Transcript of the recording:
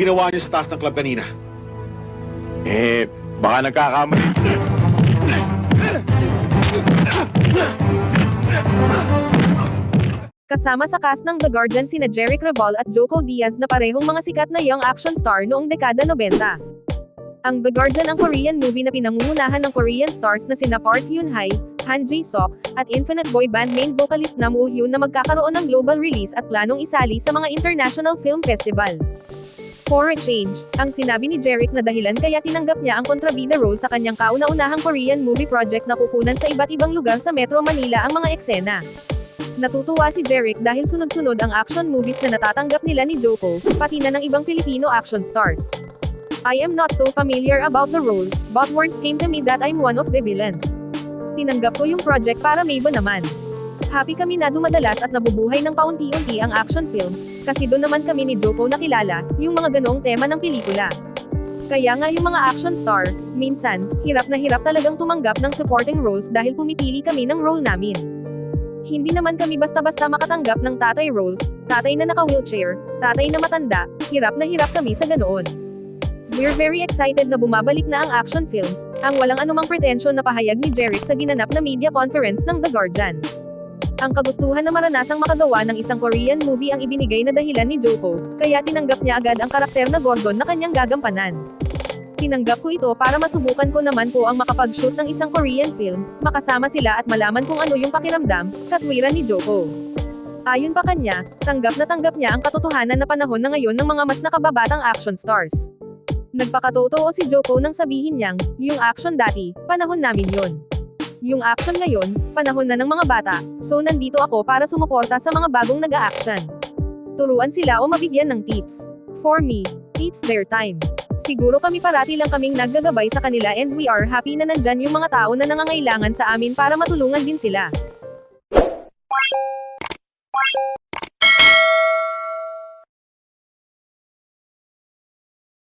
ginawa niyo sa taas ng club kanina? Eh, baka nagkakamali. Kasama sa cast ng The Guardian sina Jeric Reval at Joko Diaz na parehong mga sikat na young action star noong dekada 90. Ang The Guardian ang Korean movie na pinangungunahan ng Korean stars na sina Park Yoon-hae, Han Jae-sok, at Infinite Boy Band main vocalist Nam Woo-hyun na magkakaroon ng global release at planong isali sa mga international film festival. For a change, ang sinabi ni Jeric na dahilan kaya tinanggap niya ang kontrabida role sa kanyang kauna-unahang Korean movie project na kukunan sa iba't ibang lugar sa Metro Manila ang mga eksena. Natutuwa si Jeric dahil sunod-sunod ang action movies na natatanggap nila ni Joko, pati na ng ibang Filipino action stars. I am not so familiar about the role, but words came to me that I'm one of the villains. Tinanggap ko yung project para Mabo naman. Happy kami na dumadalas at nabubuhay ng paunti-unti ang action films, kasi doon naman kami ni Joko nakilala, yung mga ganoong tema ng pelikula. Kaya nga yung mga action star, minsan, hirap na hirap talagang tumanggap ng supporting roles dahil pumipili kami ng role namin. Hindi naman kami basta-basta makatanggap ng tatay roles, tatay na naka-wheelchair, tatay na matanda, hirap na hirap kami sa ganoon. We're very excited na bumabalik na ang action films, ang walang anumang pretensyon na pahayag ni Jeric sa ginanap na media conference ng The Guardian. Ang kagustuhan na maranasang makagawa ng isang Korean movie ang ibinigay na dahilan ni Joko, kaya tinanggap niya agad ang karakter na Gordon na kanyang gagampanan. Tinanggap ko ito para masubukan ko naman po ang makapag-shoot ng isang Korean film, makasama sila at malaman kung ano yung pakiramdam, katwiran ni Joko. Ayon pa kanya, tanggap na tanggap niya ang katotohanan na panahon na ngayon ng mga mas nakababatang action stars. Nagpakatotoo si Joko nang sabihin niyang, yung action dati, panahon namin yon. Yung action ngayon, panahon na ng mga bata, so nandito ako para sumuporta sa mga bagong nag-a-action. Turuan sila o mabigyan ng tips. For me, it's their time. Siguro kami parati lang kaming naggagabay sa kanila and we are happy na nandyan yung mga tao na nangangailangan sa amin para matulungan din sila.